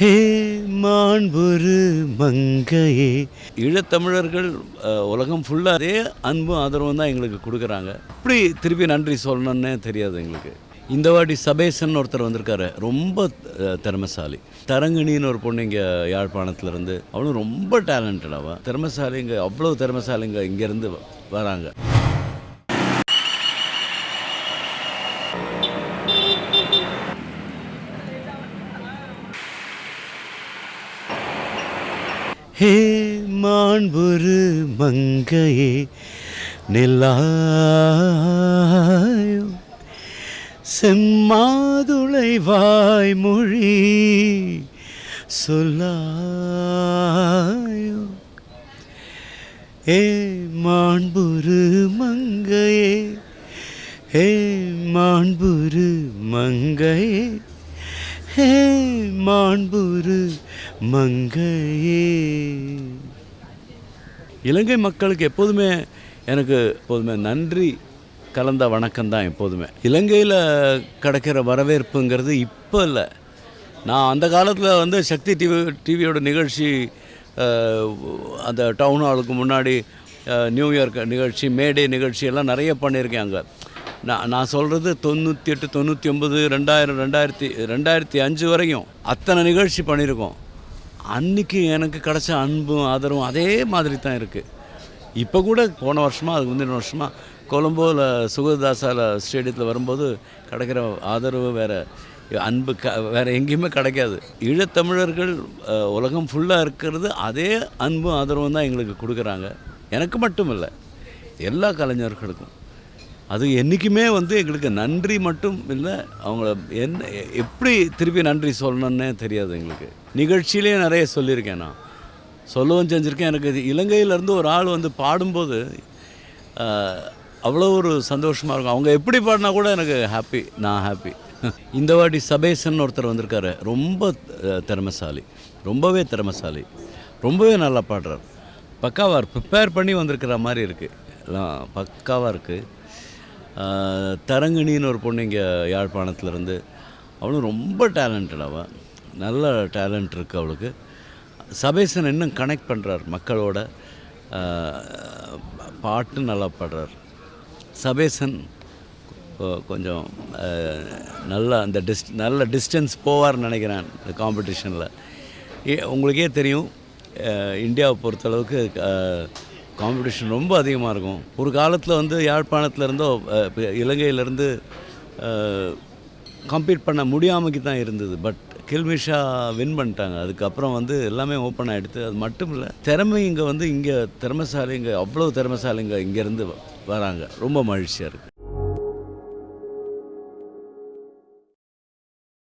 ஹே மாண்புரு மங்கையே. ஈழத்தமிழர்கள் உலகம் ஃபுல்லாக அதே அன்பும் ஆதரவும் தான் எங்களுக்கு கொடுக்குறாங்க. இப்படி திருப்பி நன்றி சொல்லணும்னே தெரியாது எங்களுக்கு. இந்த வாட்டி சபேசன் ஒருத்தர் வந்திருக்காரு ரொம்ப திறமசாலி. தரங்கிணின்னு ஒரு பொண்ணு இங்கே யாழ்ப்பாணத்துலேருந்து. அவளும் ரொம்ப டேலண்டட் அவன் திறமசாலிங்க அவ்வளோ திறமசாலிங்க இங்கேருந்து வராங்க. ஹே மாண்புரு மங்கையே நில்லாயோ செம்மாதுளை வாய்மொழி சொல்லாயோ ஏ மாண்புரு மங்கையே ஹே மாண்புரு மங்கையே ஹே மாண்புரு மங்கையே. இலங்கை மக்களுக்கு எப்போதுமே எனக்கு எப்போதுமே நன்றி கலந்த வணக்கம் தான் எப்போதுமே. இலங்கையில் கிடைக்கிற வரவேற்புங்கிறது இப்போ இல்லை நான் அந்த காலத்தில் வந்து சக்தி டிவி டிவியோட நிகழ்ச்சி அந்த டவுன் ஹாலுக்கு முன்னாடி நியூ இயர்க் நிகழ்ச்சி மேடே நிகழ்ச்சி எல்லாம் நிறைய பண்ணியிருக்கேன் அங்கே. நான் நான் சொல்கிறது தொண்ணூற்றி எட்டு தொண்ணூற்றி ஒம்பது ரெண்டாயிரம் ரெண்டாயிரத்தி ரெண்டாயிரத்தி அஞ்சு வரைக்கும் அத்தனை நிகழ்ச்சி பண்ணியிருக்கோம். அன்னைக்கு எனக்கு கிடைச்ச அன்பும் ஆதரவும் அதே மாதிரி தான் இருக்குது இப்போ கூட போன வருஷமாக அதுக்கு முந்தின வருஷமாக கொலம்போவில் சுகதாசால ஸ்டேடியத்தில் வரும்போது கிடைக்கிற ஆதரவு வேறு அன்பு க வேறு எங்கேயுமே கிடைக்காது. ஈழத்தமிழர்கள் உலகம் ஃபுல்லாக இருக்கிறது அதே அன்பும் ஆதரவும் தான் எங்களுக்கு கொடுக்குறாங்க. எனக்கு மட்டும் இல்லை எல்லா கலைஞர்களுக்கும். அது என்றைக்குமே வந்து எங்களுக்கு நன்றி மட்டும் இல்லை அவங்கள என்ன எப்படி திருப்பி நன்றி சொல்லணுன்னே தெரியாது எங்களுக்கு. நிகழ்ச்சியிலே நிறைய சொல்லியிருக்கேன் நான். சொல்லவும் செஞ்சுருக்கேன். எனக்கு இது இலங்கையிலேருந்து ஒரு ஆள் வந்து பாடும்போது அவ்வளோ ஒரு சந்தோஷமாக இருக்கும். அவங்க எப்படி பாடினா கூட எனக்கு ஹாப்பி நான் ஹாப்பி இந்த வாட்டி சபேசன் ஒருத்தர் வந்திருக்காரு. ரொம்ப திறமைசாலி. ரொம்பவே திறமைசாலி. ரொம்பவே நல்லா பாடுறார். பக்காவாக ப்ரிப்பேர் பண்ணி வந்திருக்கிற மாதிரி இருக்குது எல்லாம் பக்காவாக இருக்குது ஆஹ் ஒரு பொண்ணு இங்கே யாழ்ப்பாணத்துலேருந்து. அவளும் ரொம்ப டேலண்டட் அவள் நல்ல டேலண்ட் இருக்குது அவளுக்கு. சபேசன் இன்னும் கனெக்ட் பண்ணுறார் மக்களோட. பாட்டு நல்லா பாடுறார். சபேசன் கொஞ்சம் நல்லா நல்ல அந்த டிஸ் நல்ல டிஸ்டன்ஸ் போவார்னு நினைக்கிறேன் இந்த காம்படிஷனில். உங்களுக்கே தெரியும் இந்தியாவை பொறுத்தளவுக்கு காம்படிஷன் ரொம்ப அதிகமாக இருக்கும். ஒரு காலத்தில் வந்து யாழ்ப்பாணத்தில் இருந்தோ இலங்கையிலேருந்து கம்பீட் பண்ண முடியாமக்கு தான் இருந்தது. பட் கில்மிஷா வின் பண்ணிட்டாங்க. அதுக்கப்புறம் வந்து எல்லாமே ஓப்பன் ஆகிடுது அது மட்டும் இல்லை திறமை இங்கே வந்து இங்கே திறமைசாலிங்க அவ்வளோ திறமைசாலிங்க இங்கேருந்து வராங்க. ரொம்ப மகிழ்ச்சியாக இருக்குது